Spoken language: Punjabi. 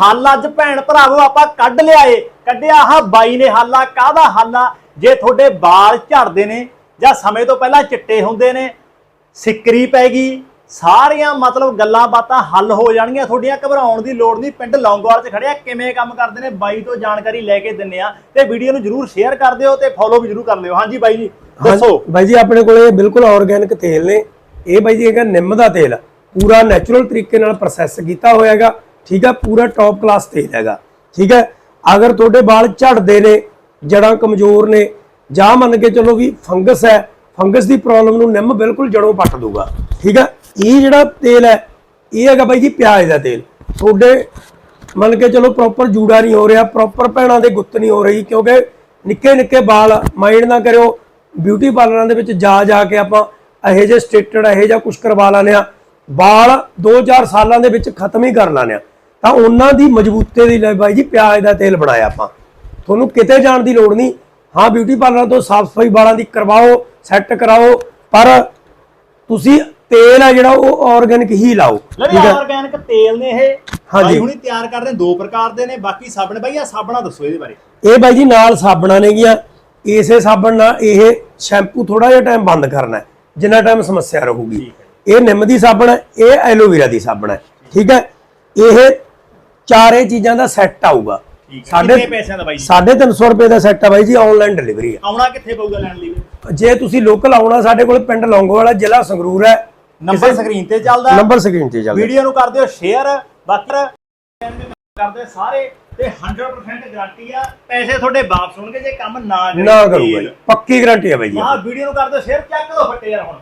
ਹੱਲ ਅੱਜ ਭੈਣ ਭਰਾਵੋ ਆਪਾਂ ਕੱਢ ਲਿਆਏ। ਕੱਢਿਆ ਆਹ ਬਾਈ ਨੇ ਹੱਲਾ। ਕਾਹਦਾ ਹੱਲਾ? ਜੇ ਤੁਹਾਡੇ ਵਾਲ ਝੜਦੇ ਨੇ ਜਾਂ ਸਮੇਂ ਤੋਂ ਪਹਿਲਾਂ ਚਿੱਟੇ ਹੁੰਦੇ ਨੇ ਸਿੱਕਰੀ ਪੈ ਗਈ ਸਾਰੀਆਂ ਮਤਲਬ ਗੱਲਾਂ ਬਾਤਾਂ ਹੱਲ ਹੋ ਜਾਣਗੀਆਂ। ਤੁਹਾਡੀਆਂ ਘਬਰਾਉਣ ਦੀ ਲੋੜ ਨਹੀਂ। ਪਿੰਡ ਲੌਂਗੋਵਾਲ 'ਚ ਖੜਿਆ ਕਿਵੇਂ ਕੰਮ ਕਰਦੇ ਨੇ? ਬਾਈ ਤੋਂ ਜਾਣਕਾਰੀ ਲੈ ਕੇ ਦਿੰਨੇ ਆ। ਤੇ ਵੀਡੀਓ ਨੂੰ ਜਰੂਰ ਸ਼ੇਅਰ ਕਰ ਦਿਓ ਤੇ ਫੋਲੋ ਵੀ ਜਰੂਰ ਕਰ ਲਿਓ। ਹਾਂਜੀ ਬਾਈ ਜੀ ਦੱਸੋ। ਬਾਈ ਜੀ ਆਪਣੇ ਕੋਲੇ ਬਿਲਕੁਲ ਆਰਗੈਨਿਕ ਤੇਲ ਨੇ। ਇਹ ਬਾਈ ਜੀ ਹੈਗਾ ਨਿੰਮ ਦਾ ਤੇਲ। ਪੂਰਾ ਨੈਚੁਰਲ ਤਰੀਕੇ ਨਾਲ ਪ੍ਰੋਸੈਸ ਕੀਤਾ ਹੋਇਆ ਹੈਗਾ। ਠੀਕ ਹੈ, ਪੂਰਾ ਟੌਪ ਕਲਾਸ ਤੇਲ ਹੈਗਾ। ਠੀਕ ਹੈ, ਅਗਰ ਤੁਹਾਡੇ ਵਾਲ ਝੜਦੇ ਨੇ ਜੜਾਂ ਕਮਜ਼ੋਰ ਨੇ, ਜਾਂ ਮੰਨ ਕੇ ਚਲੋ ਵੀ ਫੰਗਸ ਹੈ, ਫੰਗਸ ਦੀ ਪ੍ਰੋਬਲਮ ਨੂੰ ਨਿੰਮ ਬਿਲਕੁਲ ਜੜੋਂ ਪੱਟ ਦੂਗਾ। ਠੀਕ ਹੈ, ਇਹ ਜਿਹੜਾ ਤੇਲ ਹੈ, ਇਹ ਹੈਗਾ ਬਾਈ ਜੀ ਪਿਆਜ਼ ਦਾ ਤੇਲ। ਤੁਹਾਡੇ ਮੰਨ ਕੇ ਚਲੋ ਪ੍ਰੋਪਰ ਜੂੜਾ ਨਹੀਂ ਹੋ ਰਿਹਾ ਪ੍ਰੋਪਰ ਭੈਣਾਂ ਦੇ ਗੁੱਤ ਨਹੀਂ ਹੋ ਰਹੀ, ਕਿਉਂਕਿ ਨਿੱਕੇ ਨਿੱਕੇ ਵਾਲ ਮਾਈਂਡ ਨਾ ਕਰਿਓ ਬਿਊਟੀ ਪਾਰਲਰਾਂ ਦੇ ਵਿੱਚ ਜਾ ਜਾ ਕੇ ਆਪਾਂ ਇਹੋ ਜਿਹੇ ਸਟੇਟਡ ਇਹੋ ਜਿਹਾ ਕੁਝ ਕਰਵਾ ਲਾਨੇ ਆ ਵਾਲ 2-4 ਸਾਲਾਂ ਦੇ ਵਿੱਚ ਖਤਮ ਹੀ ਕਰ ਲਾਨੇ ਆ ਤਾਂ ਉਹਨਾਂ ਦੀ ਮਜ਼ਬੂਤੇ ਦੀ ਲਈ ਬਾਈ ਜੀ ਪਿਆਜ਼ ਦਾ ਤੇਲ ਬਣਾਇਆ ਆਪਾਂ। ਤੁਹਾਨੂੰ ਕਿਤੇ ਜਾਣ ਦੀ ਲੋੜ ਨਹੀਂ। ਹਾਂ ਬਿਊਟੀ ਪਾਰਲਰ ਤੋਂ ਸਾਫ਼ ਸਫ਼ਾਈ ਵਾਲਾਂ ਦੀ ਕਰਵਾਓ ਸੈੱਟ ਕਰਾਓ ਪਰ ਤੁਸੀਂ ਤੇਲ ਆ ਜਿਹੜਾ ਉਹ ਆਰਗੈਨਿਕ ਹੀ ਲਾਓ। ਲਵੇ ਆਰਗੈਨਿਕ ਤੇਲ ਨੇ ਇਹ। ਹਾਂਜੀ। ਹੁਣੀ ਤਿਆਰ ਕਰਦੇ ਦੋ ਪ੍ਰਕਾਰ ਦੇ ਨੇ ਬਾਕੀ ਸਾਬਣ। ਬਾਈ ਆ ਸਾਬਣਾ ਦੱਸੋ ਇਹਦੇ ਬਾਰੇ। ਇਹ ਬਾਈ ਜੀ ਨਾਲ ਸਾਬਣਾਂ ਨੇਗੀਆਂ। ਇਸੇ ਸਾਬਣ ਨਾਲ ਇਹ ਸ਼ੈਂਪੂ ਥੋੜਾ ਜਿਹਾ ਟਾਈਮ ਬੰਦ ਕਰਨਾ ਹੈ ਜਿੰਨਾ ਟਾਈਮ ਸਮੱਸਿਆ ਰਹੂਗੀ। ਇਹ ਨਿੰਮ ਦੀ ਸਾਬਣ ਹੈ ਇਹ ਐਲੋਵੇਰਾ ਦੀ ਸਾਬਣ ਹੈ। ਠੀਕ ਹੈ? ਇਹ ਚਾਰੇ ਚੀਜ਼ਾਂ ਦਾ ਸੈੱਟ ਆਊਗਾ। ਸਾਡੇ ਕਿੰਨੇ ਪੈਸਿਆਂ ਦਾ ਬਾਈ ਜੀ? 350 ਰੁਪਏ ਦਾ ਸੈੱਟ ਆ ਬਾਈ ਜੀ ਆਨਲਾਈਨ ਡਿਲੀਵਰੀ ਹੈ ਆਉਣਾ ਕਿੱਥੇ ਪਊਗਾ ਲੈਣ ਲਈ? ਜੇ ਤੁਸੀਂ ਲੋਕਲ ਆਉਣਾ ਸਾਡੇ ਕੋਲ ਪਿੰਡ ਲੌਂਗੋਵਾਲਾ ਜ਼ਿਲ੍ਹਾ ਸੰਗਰੂਰ ਹੈ। ਨੰਬਰ ਸਕਰੀਨ ਤੇ ਚੱਲਦਾ। ਨੰਬਰ ਸਕਰੀਨ ਤੇ ਚੱਲਦਾ। ਵੀਡੀਓ ਨੂੰ ਕਰ ਦਿਓ ਸ਼ੇਅਰ ਬਾਕੀ ਕਰਦੇ ਸਾਰੇ ਤੇ 100% ਗਾਰੰਟੀ ਆ ਪੈਸੇ ਤੁਹਾਡੇ ਵਾਪਸ ਹੋਣਗੇ ਜੇ ਕੰਮ ਨਾ ਨਾ ਕਰੂਗਾ ਜੀ ਪੱਕੀ ਗਾਰੰਟੀ ਹੈ ਬਾਈ ਜੀ। ਆਹ ਵੀਡੀਓ ਨੂੰ ਕਰ ਦਿਓ ਸ਼ੇਅਰ ਚੱਕ ਦੋ ਫੱਟੇ ਯਾਰ ਹੁਣ।